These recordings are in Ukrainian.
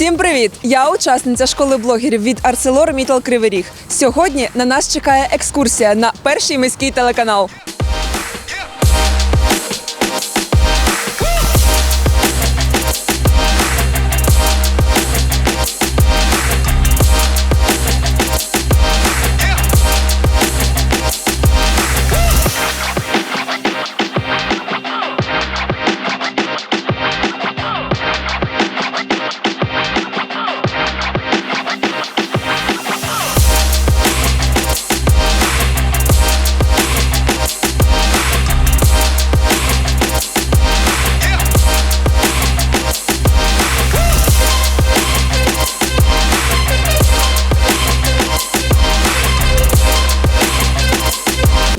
Всім привіт! Я учасниця школи блогерів від ArcelorMittal Кривий Ріг. Сьогодні на нас чекає екскурсія на перший міський телеканал.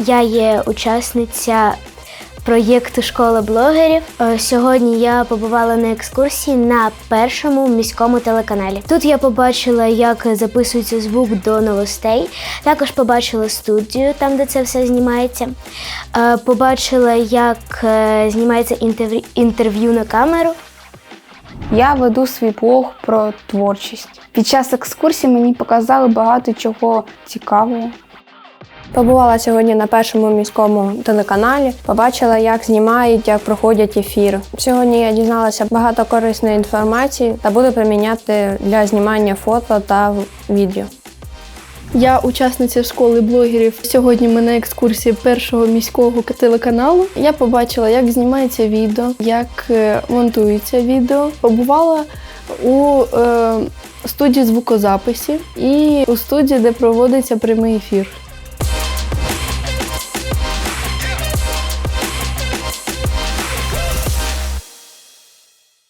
Я є учасниця проєкту Школа блогерів. Е, Сьогодні я побувала на екскурсії на першому міському телеканалі. Тут я побачила, як записується звук до новостей. Також побачила студію, там де це все знімається. Е, Побачила, як е, знімається інтерв'ю- на камеру. Я веду свій блог про творчість. Під час екскурсії мені показали багато чого цікавого. Побувала сьогодні на першому міському телеканалі, побачила, як знімають, як проходять ефір. Сьогодні я дізналася багато корисної інформації та буду приміняти для знімання фото та відео. Я учасниця школи блогерів. Сьогодні ми на екскурсії першого міського телеканалу. Я побачила, як знімається відео, як е, монтується відео. Побувала у е, студії звукозаписів і у студії, де проводиться прямий ефір.